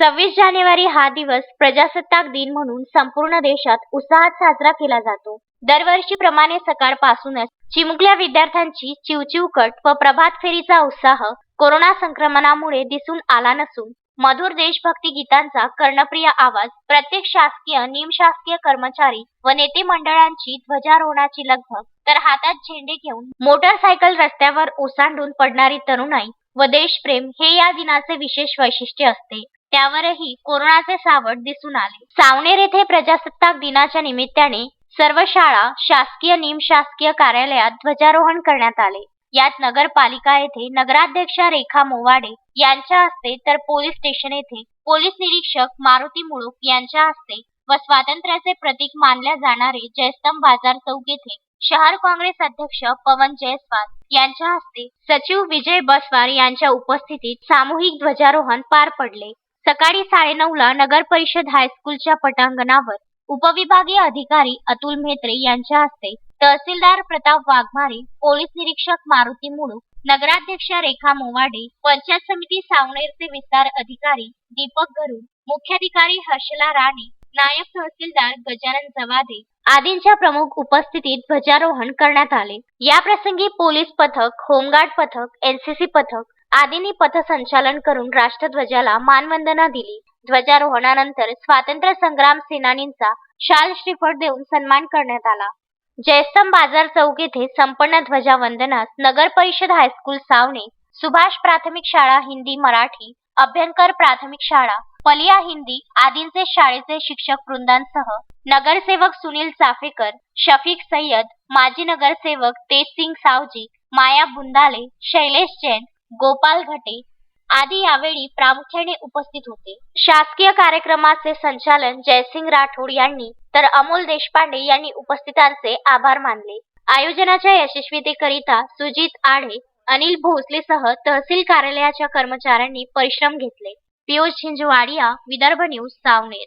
सव्वीस जानेवारी हा दिवस प्रजासत्ताक दिन म्हणून संपूर्ण देशात उत्साहात साजरा केला जातो. दरवर्षीप्रमाणे सकाळपासूनच चिमुकल्या विद्यार्थ्यांची चिवचिवकट व प्रभात फेरीचा उत्साह कोरोना संक्रमणामुळे दिसून आला नसून मधुर देशभक्ती गीतांचा कर्णप्रिय आवाज प्रत्येक शासकीय निमशासकीय कर्मचारी व नेते मंडळांची ध्वजारोहणाची लगभग तर हातात झेंडे घेऊन मोटरसायकल रस्त्यावर ओसांडून पडणारी तरुणाई व देशप्रेम हे या दिनाचे विशेष वैशिष्ट्य असते. त्यावरही कोरोनाचे सावट दिसून आले. सावनेर येथे प्रजासत्ताक दिनाच्या निमित्ताने सर्व शाळा शासकीय निमशासकीय कार्यालयात ध्वजारोहण करण्यात आले. यात नगरपालिका येथे नगराध्यक्षा रेखा मोवाडे यांच्या हस्ते तर पोलीस स्टेशन येथे पोलीस निरीक्षक मारुती मुळूक यांच्या हस्ते व स्वातंत्र्याचे प्रतीक मानल्या जाणारे जयस्तंभ बाजार चौक येथे शहर काँग्रेस अध्यक्ष पवन जयस्वाल यांच्या हस्ते सचिव विजय बसवार यांच्या उपस्थितीत सामूहिक ध्वजारोहण पार पडले. सकाळी साडेनऊला नगर परिषद हायस्कूलच्या पटांगणावर उपविभागीय अधिकारी अतुल म्हेत्रे यांच्या हस्ते तहसीलदार प्रताप वाघमारे पोलीस निरीक्षक मारुती मुळू नगराध्यक्ष रेखा मोवाडे पंचायत समिती सावनेरचे विस्तार अधिकारी दीपक गरुड मुख्याधिकारी हर्षला राणे नायब तहसीलदार गजानन जवादे आदींच्या प्रमुख उपस्थितीत ध्वजारोहण करण्यात आले. या प्रसंगी पोलीस पथक होमगार्ड पथक एनसीसी पथक आदींनी पथसंचालन करून राष्ट्रध्वजाला मानवंदना दिली. ध्वजारोहणानंतर स्वातंत्र्य संग्राम सेनानींचा शाल श्रीफळ देऊन सन्मान करण्यात आला. जयस्तंभ बाजार चौक येथे संपन्न ध्वजावंदनास नगर परिषद हायस्कूल सावणे सुभाष प्राथमिक शाळा हिंदी मराठी अभ्यंकर प्राथमिक शाळा पलिया हिंदी आदींचे शाळेचे शिक्षक वृंदांसह नगरसेवक सुनील चाफेकर शफीक सय्यद माजी नगरसेवक तेजसिंग सावजी माया बुंदाले शैलेश जैन गोपाल घटे आदी यावेळी प्रामुख्याने उपस्थित होते. शासकीय कार्यक्रमाचे संचालन जयसिंग राठोड यांनी तर अमोल देशपांडे यांनी उपस्थितांचे आभार मानले. आयोजनाच्या यशस्वीतेकरिता सुजित आढे अनिल भोसलेसह तहसील कार्यालयाच्या कर्मचाऱ्यांनी परिश्रम घेतले. पियुष झिंजवाडिया विदर्भ न्यूज सावनेर.